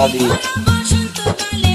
দাদি বসন্তকালে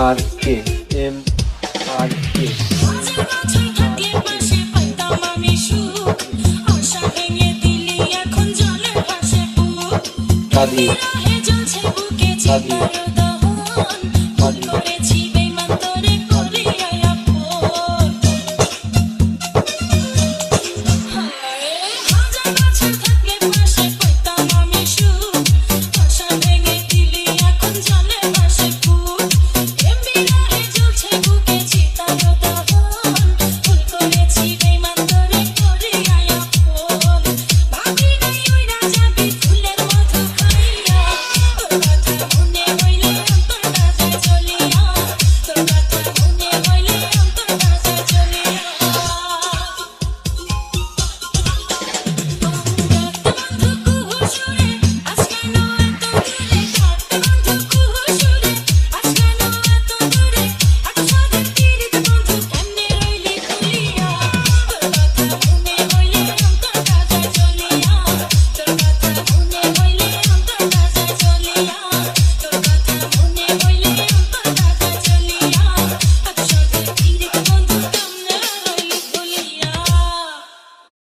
আর কে এম আর কে বছর বছর